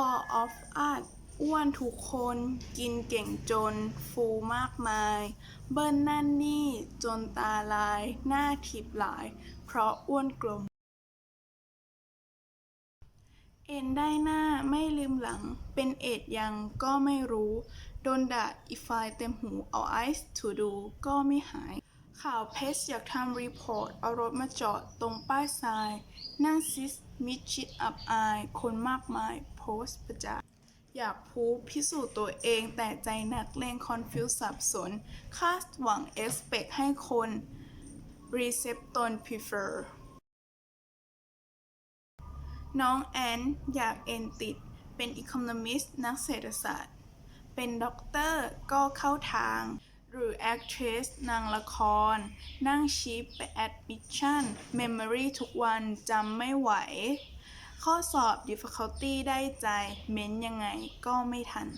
all of us อ้วนทุกคนกินเก่งจน ฟูมากมาย เบิ้ลนั่นนี่จนตาลาย หน้าทิบหลาย เพราะอ้วนกลม เอ็นได้หน้าไม่ลืมหลัง เป็นเอ็ดยังก็ไม่รู้ โดนด่าอีไฟเต็มหูเอาไอซ์ถูดูก็ไม่หาย ข่าวเพชรอยากทำรีพอร์ต เอารถมาจอดตรงป้ายทราย นั่งซิส มิดชิดอับอาย คนมากมาย โพสต์ประจานอยากพูดพิสูจน์ตัวเองแต่ใจนักเลงคอนฟิวสับสน คาดหวังเอ็กซ์เปกให้คนรีเซปตน prefer น้องแอนอยากเอ็นติด เป็นอีค n นมิสนักเศรษฐศาสตร์ เป็นด็อกเตอร์ก็เข้าทาง หรือแอคเทรสนางละคร นั่งชิปไปแอดมิชชั่นเมมโมรีทุกวันจำไม่ไหว ข้อสอบ difficulty ได้ใจ เม้นยังไงก็ไม่ทัน